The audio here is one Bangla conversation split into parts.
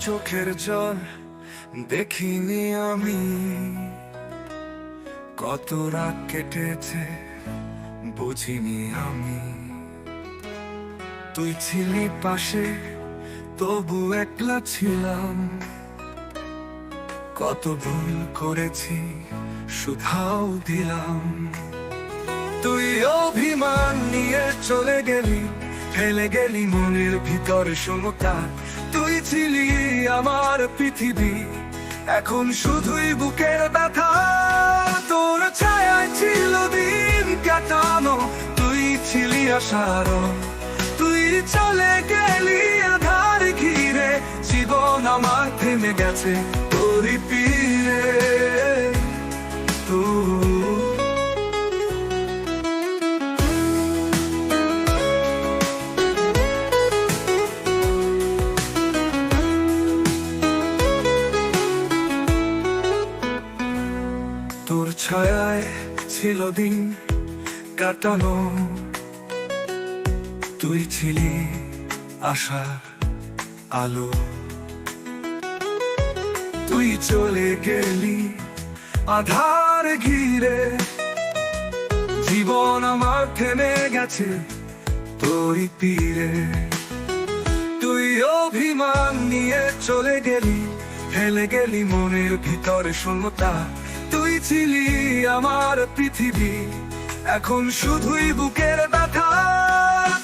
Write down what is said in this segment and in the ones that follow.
চোখের জল দেখিনি আমি। কত রাত কেটেছে বুঝিনি আমি। তুই ছিলি পাশে, তবু একলা ছিলাম। কত ভুল করেছি শুধাও দিলাম। তুই অভিমান নিয়ে চলে গেলি, ফেলে গেলি মনের ভিতর তুই ছিলি আমার পৃথিবী। এখন শুধুই বুকের ব্যথা। তোর ছিল দিন কাটানো। তুই ছিলি আসার তুই চলে গেলি আধার ঘিরে। জীবন আমার থেমে গেছে। তোরই তোর ছায়ায় ছিল দিন কাটানো। তুই ছিলি আশা আলো। তুই চলে গেলি আধার ঘিরে। জীবন আমার থেমে গেছে তোর তীরে। তুই অভিমান নিয়ে চলে গেলি ফেলে গেলি মনের ভিতরে শূন্যতা। ছিলি আমার পৃথিবী। এখন শুধুই বুকের ব্যথা।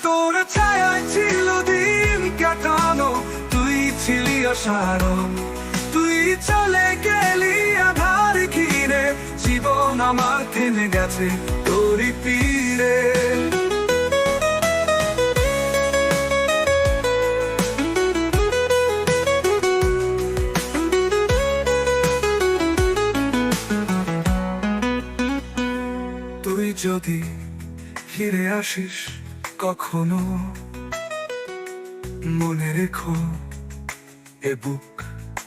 তোর ছায়ায় ছিল দিন কাটানো। তুই ছিলি অসারণ তুই চলে গেলি আধার ঘিরে। জীবন আমার থেমে গেছে। তোরই যদি ফিরে আসিস কখনো, মনে রেখো, এ বুক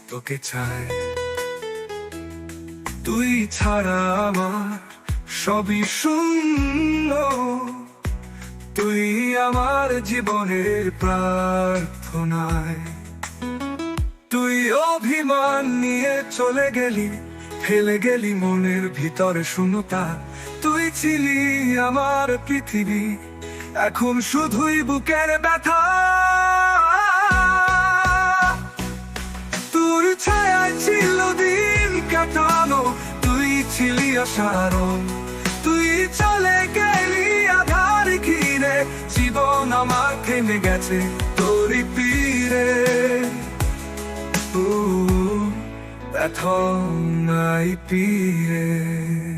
তোকে চায়। তুই ছাড়া আমার সবই শূন্য। তুই আমার জীবনের প্রার্থনায়। তুই অভিমান নিয়ে চলে গেলি, ফেলে গেলি মনের ভিতরে শূন্যতা। ছিলি আমার পৃথিবী। এখন শুধুই বুকের ব্যথা। তোর ছায়ায় ছিল দিন কাটানো, তুই ছিলি অসারণ। তুই চলে গেলি আধার ঘিরে, জীবন আমার থেমে গেছে তোরই পীরে। ব্যথা নাই পীরে।